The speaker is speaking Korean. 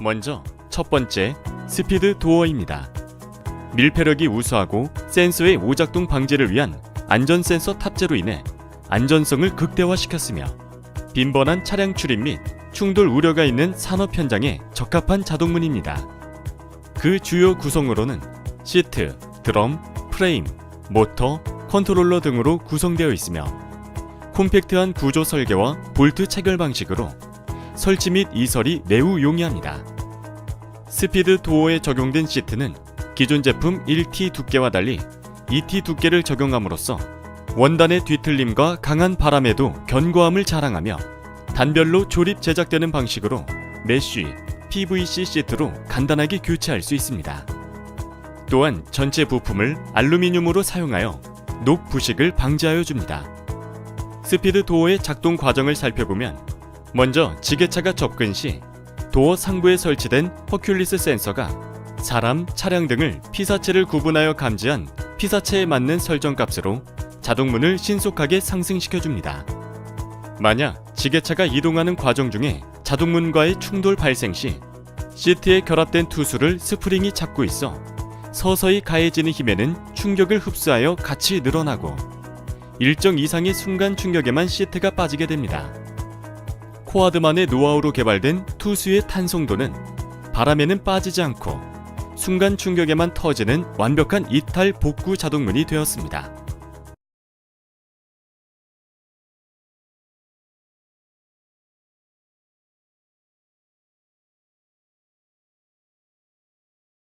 먼저 첫 번째 스피드 도어입니다. 밀폐력이 우수하고 센서의 오작동 방지를 위한 안전 센서 탑재로 인해 안전성을 극대화시켰으며 빈번한 차량 출입 및 충돌 우려가 있는 산업 현장에 적합한 자동문입니다. 그 주요 구성으로는 시트, 드럼, 프레임, 모터, 컨트롤러 등으로 구성되어 있으며 콤팩트한 구조 설계와 볼트 체결 방식으로 설치 및 이설이 매우 용이합니다. 스피드 도어에 적용된 시트는 기존 제품 1T 두께와 달리 2T 두께를 적용함으로써 원단의 뒤틀림과 강한 바람에도 견고함을 자랑하며 단별로 조립 제작되는 방식으로 메쉬, PVC 시트로 간단하게 교체할 수 있습니다. 또한 전체 부품을 알루미늄으로 사용하여 녹 부식을 방지하여 줍니다. 스피드 도어의 작동 과정을 살펴보면 먼저 지게차가 접근 시 도어 상부에 설치된 허큘리스 센서가 사람, 차량 등을 피사체를 구분하여 감지한 피사체에 맞는 설정 값으로 자동문을 신속하게 상승시켜 줍니다. 만약 지게차가 이동하는 과정 중에 자동문과의 충돌 발생 시 시트에 결합된 투수를 스프링이 잡고 있어 서서히 가해지는 힘에는 충격을 흡수하여 같이 늘어나고 일정 이상의 순간 충격에만 시트가 빠지게 됩니다. 코아드만의 노하우로 개발된 투수의 탄성도는 바람에는 빠지지 않고 순간 충격에만 터지는 완벽한 이탈 복구 자동문이 되었습니다.